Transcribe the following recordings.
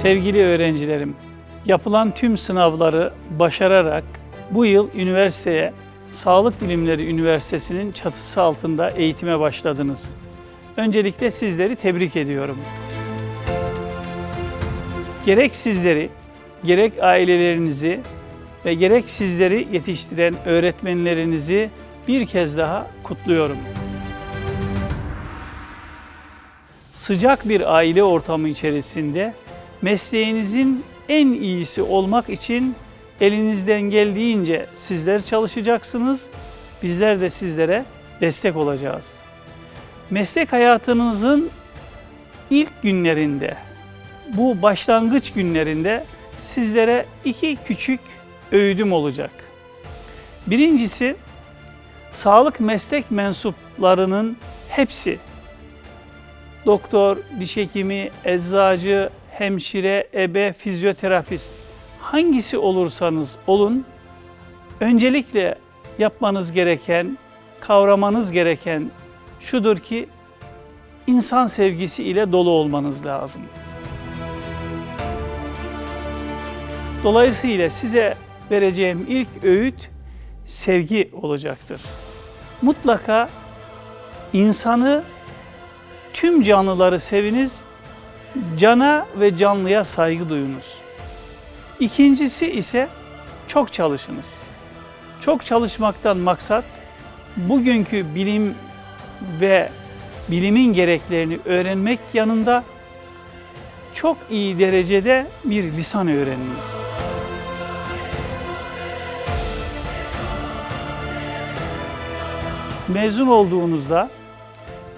Sevgili öğrencilerim, yapılan tüm sınavları başararak bu yıl üniversiteye Sağlık Bilimleri Üniversitesi'nin çatısı altında eğitime başladınız. Öncelikle sizleri tebrik ediyorum. Gerek sizleri, gerek ailelerinizi ve gerek sizleri yetiştiren öğretmenlerinizi bir kez daha kutluyorum. Sıcak bir aile ortamı içerisinde mesleğinizin en iyisi olmak için elinizden geldiğince sizler çalışacaksınız. Bizler de sizlere destek olacağız. Meslek hayatınızın ilk günlerinde, bu başlangıç günlerinde sizlere iki küçük öğüdüm olacak. Birincisi, sağlık meslek mensuplarının hepsi, doktor, diş hekimi, eczacı, hemşire, ebe, fizyoterapist, hangisi olursanız olun, öncelikle yapmanız gereken, kavramanız gereken şudur ki, insan sevgisi ile dolu olmanız lazım. Dolayısıyla size vereceğim ilk öğüt sevgi olacaktır. Mutlaka insanı, tüm canlıları seviniz, cana ve canlıya saygı duyunuz. İkincisi ise çok çalışınız. Çok çalışmaktan maksat bugünkü bilim ve bilimin gereklerini öğrenmek yanında çok iyi derecede bir lisan öğreniniz. Mezun olduğunuzda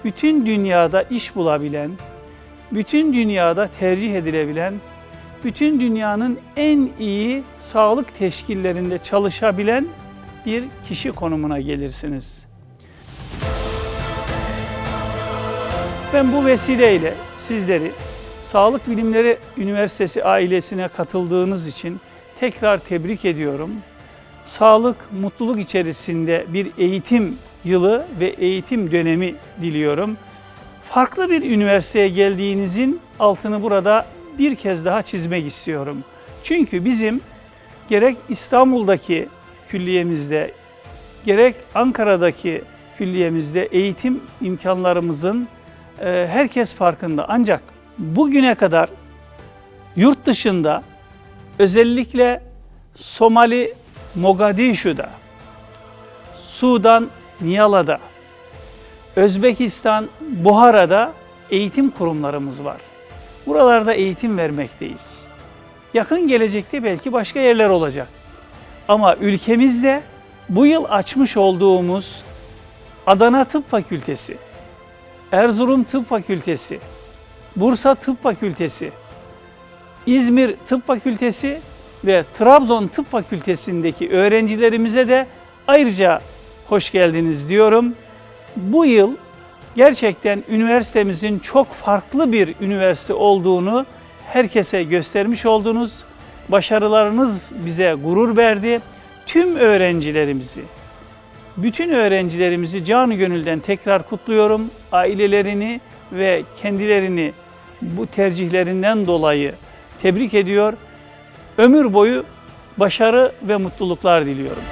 bütün dünyada iş bulabilen, bütün dünyada tercih edilebilen, bütün dünyanın en iyi sağlık teşkillerinde çalışabilen bir kişi konumuna gelirsiniz. Ben bu vesileyle sizleri Sağlık Bilimleri Üniversitesi ailesine katıldığınız için tekrar tebrik ediyorum. Sağlık, mutluluk içerisinde bir eğitim yılı ve eğitim dönemi diliyorum. Farklı bir üniversiteye geldiğinizin altını burada bir kez daha çizmek istiyorum. Çünkü bizim gerek İstanbul'daki külliyemizde, gerek Ankara'daki külliyemizde eğitim imkanlarımızın e, herkes farkında. Ancak bugüne kadar yurt dışında özellikle Somali Mogadishu'da, Sudan Niyala'da, Özbekistan Buhara'da eğitim kurumlarımız var. Buralarda eğitim vermekteyiz. Yakın gelecekte belki başka yerler olacak. Ama ülkemizde bu yıl açmış olduğumuz Adana Tıp Fakültesi, Erzurum Tıp Fakültesi, Bursa Tıp Fakültesi, İzmir Tıp Fakültesi ve Trabzon Tıp Fakültesindeki öğrencilerimize de ayrıca hoş geldiniz diyorum. Bu yıl gerçekten üniversitemizin çok farklı bir üniversite olduğunu herkese göstermiş oldunuz. Başarılarınız bize gurur verdi. Tüm öğrencilerimizi, bütün öğrencilerimizi canı gönülden tekrar kutluyorum. Ailelerini ve kendilerini bu tercihlerinden dolayı tebrik ediyor. Ömür boyu başarı ve mutluluklar diliyorum.